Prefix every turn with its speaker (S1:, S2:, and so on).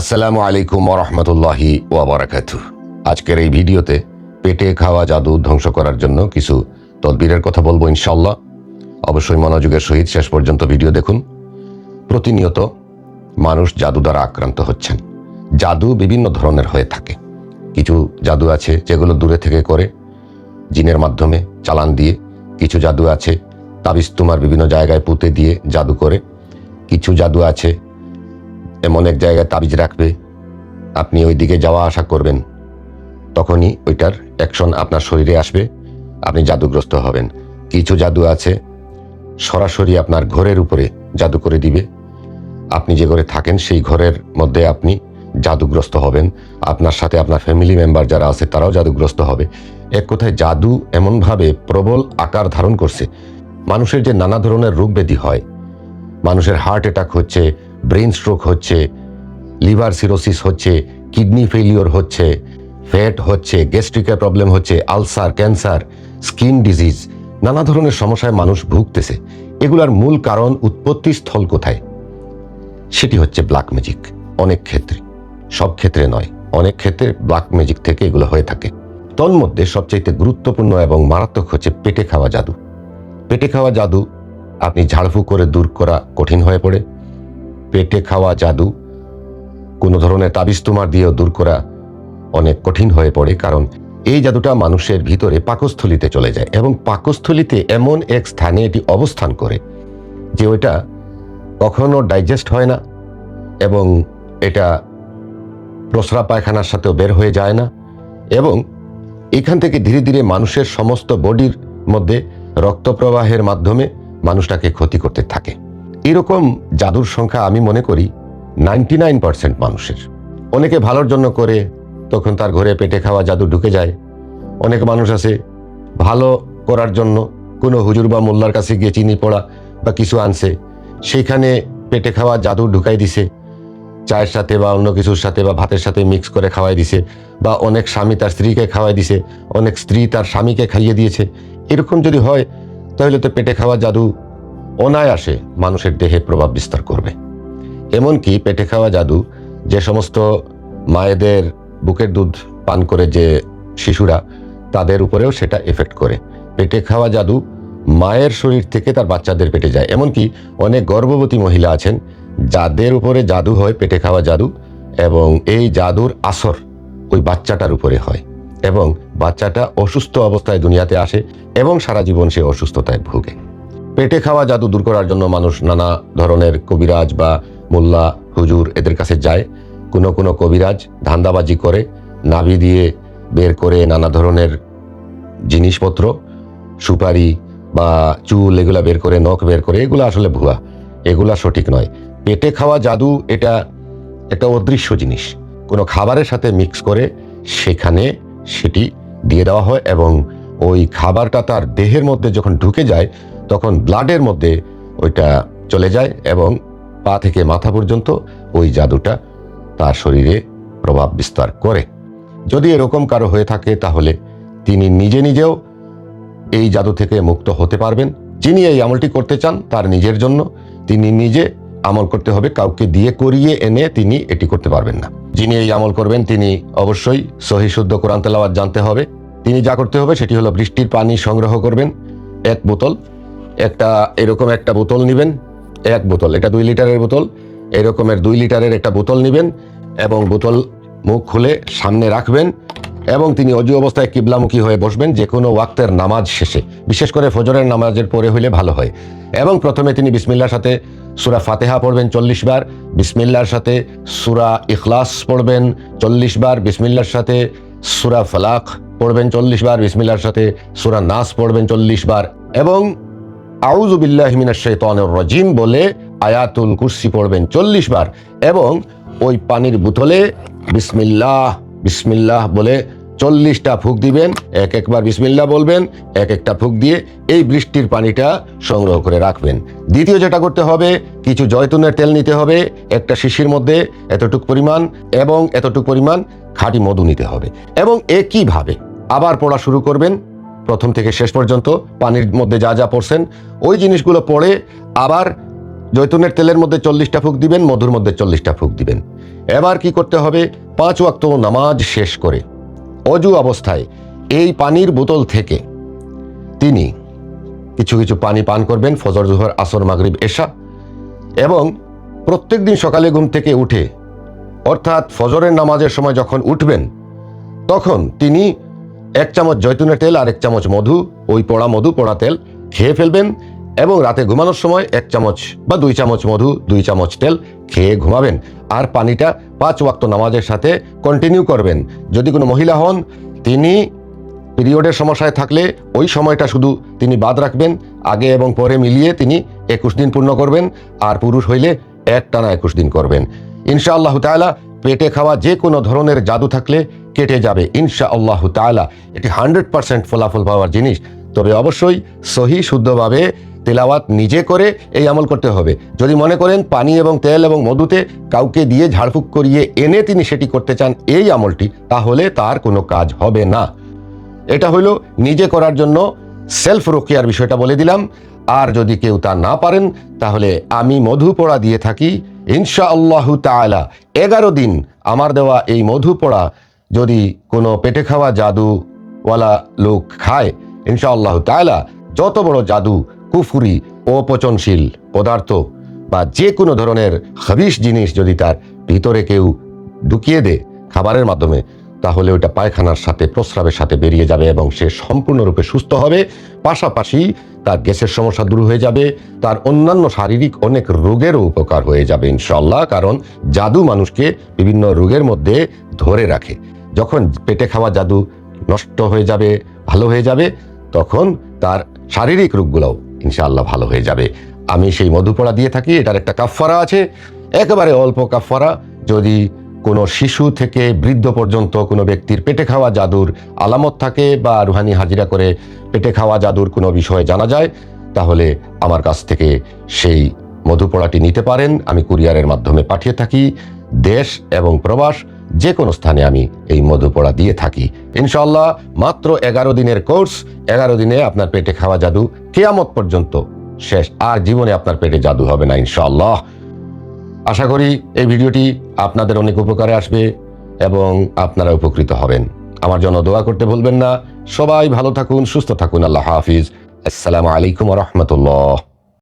S1: আসসালামু আলাইকুম রহমতুল্লাহি ওয়াবারাকাতু আজকের এই ভিডিওতে পেটে খাওয়া জাদু ধ্বংস করার জন্য কিছু তদবিরের কথা বলব ইনশাল্লাহ অবশ্যই মনোযোগের সহিত শেষ পর্যন্ত ভিডিও দেখুন। প্রতিনিয়ত মানুষ জাদু দ্বারা আক্রান্ত হচ্ছেন। জাদু বিভিন্ন ধরনের হয়ে থাকে। কিছু জাদু আছে যেগুলো দূরে থেকে করে জিনের মাধ্যমে চালান দিয়ে, কিছু জাদু আছে তাবিজ তোমার বিভিন্ন জায়গায় পুঁতে দিয়ে জাদু করে, কিছু জাদু আছে এমন এক জায়গায় তাবিজ রাখবে, আপনি ওই দিকে যাওয়া আসা করবেন। তখনই ওইটার অ্যাকশন আপনার শরীরে আসবে, আপনি জাদুগ্রস্ত হবেন। কিছু জাদু আছে, সরাসরি আপনার ঘরের উপরে জাদু করে দিবে। আপনি যে ঘরে থাকেন, সেই ঘরের মধ্যে আপনি জাদুগ্রস্ত হবেন। আপনার সাথে আপনার ফ্যামিলি মেম্বার যারা আছে, তারাও জাদুগ্রস্ত হবে। এক কথায় জাদু এমনভাবে প্রবল আকার ধারণ করছে, মানুষের যে নানা ধরনের রোগ ব্যাধি হয়, মানুষের হার্ট অ্যাটাক হচ্ছে ব্রেন স্ট্রোক হচ্ছে, লিভার সিরোসিস হচ্ছে, কিডনি ফেলিওর হচ্ছে, ফ্যাট হচ্ছে, গ্যাস্ট্রিকের প্রবলেম হচ্ছে, আলসার, ক্যান্সার, স্কিন ডিজিজ, নানা ধরনের সমস্যায় মানুষ ভুগতেছে। এগুলার মূল কারণ উৎপত্তি স্থল কোথায়? সেটি হচ্ছে ব্ল্যাক ম্যাজিক অনেক ক্ষেত্রে। সব ক্ষেত্রে নয়, অনেক ক্ষেত্রে ব্ল্যাক ম্যাজিক থেকে এগুলো হয়ে থাকে। তন্মধ্যে সবচাইতে গুরুত্বপূর্ণ এবং মারাত্মক হচ্ছে পেটে খাওয়া জাদু। পেটে খাওয়া জাদু আপনি ঝাড়ফুঁক করে দূর করা কঠিন হয়ে পড়ে পেটে খাওয়া জাদু। কোনো ধরনের তাবিজ তোমার দিয়েও দূর করা অনেক কঠিন হয়ে পড়ে, কারণ এই জাদুটা মানুষের ভিতরে পাকস্থলিতে চলে যায় এবং পাকস্থলিতে এমন এক স্থানে এটি অবস্থান করে যে ওইটা কখনো ডাইজেস্ট হয় না এবং এটা প্রস্রাব পায়খানার সাথেও বের হয়ে যায় না এবং এখান থেকে ধীরে ধীরে মানুষের সমস্ত বডির মধ্যে রক্ত প্রবাহের মাধ্যমে মানুষটাকে ক্ষতি করতে থাকে। এরকম জাদুর সংখ্যা আমি মনে করি নাইনটি নাইন পার্সেন্ট মানুষের। অনেকে ভালোর জন্য করে, তখন তার ঘরে পেটে খাওয়া জাদু ঢুকে যায়। অনেক মানুষ আছে ভালো করার জন্য কোনো হুজুর বা মোল্লার কাছে গিয়ে চিনি পড়া বা কিছু আনছে, সেইখানে পেটে খাওয়া জাদু ঢুকাই দিছে, চায়ের সাথে বা অন্য কিছুর সাথে বা ভাতের সাথে মিক্স করে খাওয়াই দিছে, বা অনেক স্বামী তার স্ত্রীকে খাওয়াই দিছে, অনেক স্ত্রী তার স্বামীকে খাইয়ে দিয়েছে। এরকম যদি হয়, তাহলে তো পেটে খাওয়া জাদু অনায়াসে মানুষের দেহে প্রভাব বিস্তার করবে। এমনকি পেটে খাওয়া জাদু, যে সমস্ত মায়েদের বুকের দুধ পান করে যে শিশুরা, তাদের উপরেও সেটা এফেক্ট করে। পেটে খাওয়া জাদু মায়ের শরীর থেকে তার বাচ্চাদের পেটে যায়। এমনকি অনেক গর্ভবতী মহিলা আছেন, যাদের উপরে জাদু হয় পেটে খাওয়া জাদু, এবং এই জাদুর আসর ওই বাচ্চাটার উপরে হয়। এবং বাচ্চাটা অসুস্থ অবস্থায় দুনিয়াতে আসে, এবং সারা জীবন সে অসুস্থতায় ভুগে। পেটে খাওয়া জাদু দূর করার জন্য মানুষ নানা ধরনের কবিরাজ বা মোল্লা, হুজুর এদের কাছে যায়। কোনো কোনো কবিরাজ ধান্দাবাজি করে, নাভি দিয়ে বের করে নানা ধরনের জিনিসপত্র, সুপারি বা চুল এগুলা বের করে, নখ বের করে, এগুলো আসলে ভুয়া। এগুলা সঠিক নয়। পেটে খাওয়া জাদু এটা একটা অদৃশ্য জিনিস। কোনো খাবারের সাথে মিক্স করে সেখানে সেটি দিয়ে দেওয়া হয় এবং ওই খাবারটা তার দেহের মধ্যে যখন ঢুকে যায় তখন ব্লাডের মধ্যে ওইটা চলে যায় এবং পা থেকে মাথা পর্যন্ত ওই জাদুটা তার শরীরে প্রভাব বিস্তার করে। যদি এরকম কারও হয়ে থাকে তাহলে তিনি নিজে নিজেও এই জাদু থেকে মুক্ত হতে পারবেন। যিনি এই আমলটি করতে চান তার নিজের জন্য, তিনি নিজে আমল করতে হবে, কাউকে দিয়ে করিয়ে এনে তিনি এটি করতে পারবেন না। যিনি এই আমল করবেন তিনি অবশ্যই সহি শুদ্ধ কোরআন তেলাওয়াত জানতে হবে। তিনি যা করতে হবে সেটি হলো বৃষ্টির পানি সংগ্রহ করবেন, এক বোতল একটা এরকম একটা বোতল নেবেন, এক বোতল, এটা দুই লিটারের বোতল, এরকমের দুই লিটারের একটা বোতল নেবেন এবং বোতল মুখ খুলে সামনে রাখবেন এবং তিনি অজু অবস্থায় কিবলামুখী হয়ে বসবেন যে কোনো ওয়াক্তের নামাজ শেষে, বিশেষ করে ফজরের নামাজের পরে হইলে ভালো হয়। এবং প্রথমে তিনি বিসমিল্লার সাথে সুরা ফাতেহা পড়বেন চল্লিশ বার, বিসমিল্লার সাথে সুরা ইখলাস পড়বেন চল্লিশ বার, বিসমিল্লার সাথে সুরা ফালাক পড়বেন চল্লিশ বার, বিসমিল্লার সাথে সুরা নাস পড়বেন চল্লিশ বার এবং আউজুবিল্লাহ মিনাশাইতানির রাজিম বলে আয়াতুল কুরসি পড়বেন চল্লিশ বার এবং ওই পানির বোতলে বিসমিল্লাহ বিসমিল্লাহ বলে চল্লিশটা ফুক দিবেন, এক একবার বিসমিল্লাহ বলবেন, এক একটা ফুক দিয়ে এই বৃষ্টির পানিটা সংগ্রহ করে রাখবেন। দ্বিতীয় যেটা করতে হবে, কিছু জয়তুনের তেল নিতে হবে, একটা শিশির মধ্যে এতটুক পরিমাণ এবং এতটুক পরিমাণ খাঁটি মধু নিতে হবে। এবং একইভাবে আবার পড়া শুরু করবেন প্রথম থেকে শেষ পর্যন্ত পানির মধ্যে যা যা পড়ছেন, ওই জিনিসগুলো পড়ে আবার জৈতুনের তেলের মধ্যে চল্লিশটা ফুক দিবেন, মধুর মধ্যে চল্লিশটা ফুক দিবেন। এবার কি করতে হবে? পাঁচ ওয়াক্ত নামাজ শেষ করে অজু অবস্থায় এই পানির বোতল থেকে তিনি কিছু কিছু পানি পান করবেন, ফজর, জোহর, আসর, মাগরিব, এশা এবং প্রত্যেক দিন সকালে ঘুম থেকে উঠে অর্থাৎ ফজরের নামাজের সময় যখন উঠবেন, তখন তিনি এক চামচ জৈতুনের তেল আর এক চামচ মধু, ওই পোড়া মধু, পোড়া তেল খেয়ে ফেলবেন এবং রাতে ঘুমানোর সময় এক চামচ বা দুই চামচ মধু, দুই চামচ তেল খেয়ে ঘুমাবেন। আর পানিটা পাঁচ ওয়াক্ত নামাজের সাথে কন্টিনিউ করবেন। যদি কোনো মহিলা হন, তিনি পিরিয়ডের সমস্যায় থাকলে ওই সময়টা শুধু তিনি বাদ রাখবেন। আগে এবং পরে মিলিয়ে তিনি একুশ দিন পূর্ণ করবেন। আর পুরুষ হইলে এক টানা একুশ দিন করবেন। ইনশা আল্লাহ তাআলা পেটে খাওয়া যে কোনো ধরনের জাদু থাকলে কেটে যাবে। ইনশা আল্লাহ তাআলা। এটি হান্ড্রেড পার্সেন্ট ফলাফল পাওয়ার জিনিস। তবে অবশ্যই সহি, শুদ্ধভাবে তেলাওয়াত নিজে করে এই আমল করতে হবে। যদি মনে করেন পানি এবং তেল এবং মধুতে কাউকে দিয়ে ঝাড়ফুঁক করিয়ে এনে তিনি সেটি করতে চান এই আমলটি, তাহলে তার কোনো কাজ হবে না। এটা হলো নিজে করার জন্য সেলফ রোকিয়ার বিষয়টা বলে দিলাম। আর যদি কেউ তা না পারেন, তাহলে আমি মধু পোড়া দিয়ে থাকি। ইনশা আল্লাহু তাআলা, এগারো দিন আমার দেওয়া এই মধু পোড়া যদি কোনো পেটে খাওয়া জাদুওয়ালা লোক খায় ইনশা আল্লাহ তাআলা, যত বড় জাদু, কুফুরি অপচনশীল পদার্থ বা যে কোনো ধরনের হবিশ জিনিস যদি তার ভিতরে কেউ ঢুকিয়ে দেয় খাবারের মাধ্যমে তাহলে ওইটা পায়খানার সাথে, প্রস্রাবের সাথে বেরিয়ে যাবে এবং সে সম্পূর্ণরূপে সুস্থ হবে। পাশাপাশি তার গ্যাসের সমস্যা দূর হয়ে যাবে, তার অন্যান্য শারীরিক অনেক রোগেরও উপকার হয়ে যাবে ইনশাল্লাহ কারণ জাদু মানুষকে বিভিন্ন রোগের মধ্যে ধরে রাখে। যখন পেটে খাওয়া জাদু নষ্ট হয়ে যাবে, ভালো হয়ে যাবে, তখন তার শারীরিক রোগগুলোও ইনশাআল্লাহ ভালো হয়ে যাবে। আমি সেই মধুপড়া দিয়ে থাকি, এটার একটা কাফফারা আছে। একেবারে অল্প কাফফারা, যদি কোনো শিশু থেকে বৃদ্ধ পর্যন্ত কোনো ব্যক্তির পেটে খাওয়া জাদুর আলামত থাকে বা রুহানি হাজিরা করে পেটে খাওয়া জাদুর কোনো বিষয়ে জানা যায়, তাহলে আমার কাছ থেকে সেই মধুপড়াটি নিতে পারেন। আমি কুরিয়ারের মাধ্যমে পাঠিয়ে থাকি। দেশ এবং প্রবাস, যে কোনো স্থানে আমি এই মধুপড়া দিয়ে থাকি। ইনশাল্লাহ মাত্র এগারো দিনের কোর্স, এগারো দিনে আপনার পেটে খাওয়া জাদু কেয়ামত পর্যন্ত শেষ। আর জীবনে আপনার পেটে জাদু হবে না ইনশাল্লাহ আশা করি এই ভিডিওটি আপনাদের অনেক উপকারে আসবে এবং আপনারা উপকৃত হবেন। আমার জন্য দোয়া করতে ভুলবেন না। সবাই ভালো থাকুন, সুস্থ থাকুন। আল্লাহ হাফিজ। আসসালামু আলাইকুম রহমতুল্লাহ।